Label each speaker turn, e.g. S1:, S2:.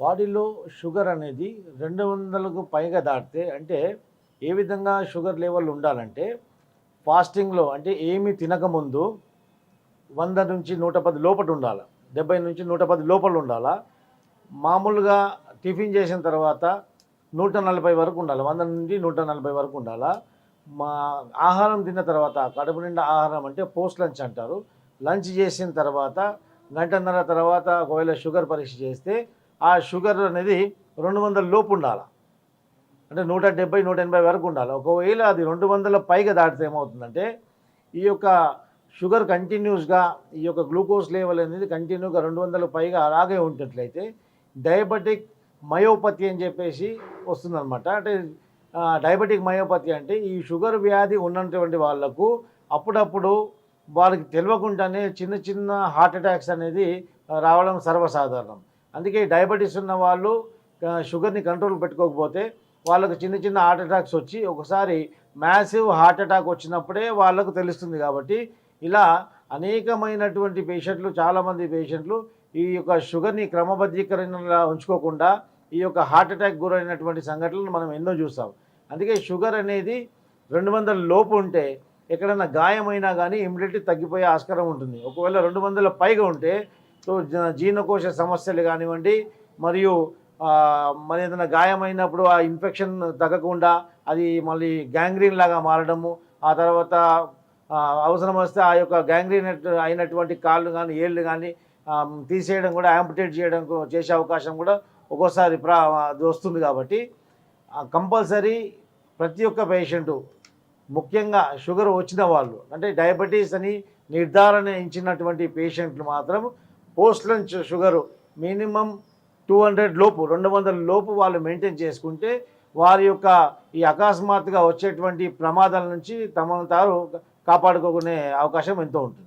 S1: బాడీలో షుగర్ అనేది రెండు వందలకు పైగా దాటితే అంటే ఏ విధంగా షుగర్ లెవెల్ ఉండాలంటే ఫాస్టింగ్లో అంటే ఏమీ తినకముందు వంద నుంచి నూట పది లోపల ఉండాలి డెబ్బై నుంచి నూట పది లోపల ఉండాలా. మామూలుగా టిఫిన్ చేసిన తర్వాత నూట నలభై వరకు ఉండాలి వంద నుండి నూట నలభై వరకు ఉండాలా. మా ఆహారం తిన్న తర్వాత కడుపు నిండా ఆహారం అంటే పోస్ట్ లంచ్ అంటారు. లంచ్ చేసిన తర్వాత గంటన్నర తర్వాత ఒకవేళ షుగర్ పరీక్ష చేస్తే ఆ షుగర్ అనేది రెండు వందల లోపు ఉండాలి? అంటే నూట డెబ్బై నూట ఎనభై వరకు ఉండాలి? ఒకవేళ అది రెండు వందల పైగా దాటితే ఏమవుతుందంటే ఈ యొక్క షుగర్ కంటిన్యూస్గా ఈ యొక్క గ్లూకోజ్ లెవెల్ అనేది కంటిన్యూగా రెండు వందల పైగా అలాగే ఉంటున్నట్లయితే డయాబెటిక్ మయోపతి అని చెప్పేసి వస్తుందన్నమాట. అంటే డయాబెటిక్ మయోపతి అంటే ఈ షుగర్ వ్యాధి ఉన్నటువంటి వాళ్ళకు అప్పుడప్పుడు వాళ్ళకి తెలియకుండానే చిన్న చిన్న హార్ట్ అటాక్స్ అనేది రావడం సర్వసాధారణం. అందుకే డయాబెటీస్ ఉన్న వాళ్ళు షుగర్ని కంట్రోల్ పెట్టుకోకపోతే వాళ్ళకు చిన్న చిన్న హార్ట్ అటాక్స్ వచ్చి ఒకసారి మ్యాసివ్ హార్ట్ అటాక్ వచ్చినప్పుడే వాళ్ళకు తెలుస్తుంది కాబట్టి ఇలా అనేకమైనటువంటి పేషెంట్లు చాలామంది పేషెంట్లు ఈ యొక్క షుగర్ని క్రమబద్ధీకరణలా ఉంచుకోకుండా ఈ యొక్క హార్ట్ అటాక్ గురైనటువంటి సంఘటనలు మనం ఎన్నో చూస్తాం. అందుకే షుగర్ అనేది రెండు వందల లోపు ఉంటే ఎక్కడైనా గాయమైనా కానీ ఇమ్మీడియట్లీ తగ్గిపోయే ఆస్కారం ఉంటుంది. ఒకవేళ రెండు వందల పైగా ఉంటే సో జీర్ణకోశ సమస్యలు కానివ్వండి మరియు మరి ఏదైనా గాయమైనప్పుడు ఆ ఇన్ఫెక్షన్ తగ్గకుండా అది మళ్ళీ గ్యాంగ్రీన్ లాగా మారడము ఆ తర్వాత అవసరం వస్తే ఆ యొక్క గ్యాంగ్రీన్ అయినటువంటి కాళ్ళు కానీ ఏళ్ళు కానీ తీసేయడం కూడా యాంపిటేట్ చేయడం చేసే అవకాశం కూడా ఒక్కోసారి ప్రా అది వస్తుంది కాబట్టి కంపల్సరీ ప్రతి ఒక్క పేషెంటు ముఖ్యంగా షుగర్ వచ్చిన వాళ్ళు అంటే డయాబెటీస్ అని నిర్ధారణ ఇచ్చినటువంటి పేషెంట్లు మాత్రం post lunch sugar minimum two hundred లోపు రెండు వందల లోపు వాళ్ళు మెయింటైన్ చేసుకుంటే వారి యొక్క ఈ అకస్మాత్తుగా వచ్చేటువంటి ప్రమాదాల నుంచి తమను తాను కాపాడుకోకునే అవకాశం ఎంతో ఉంటుంది.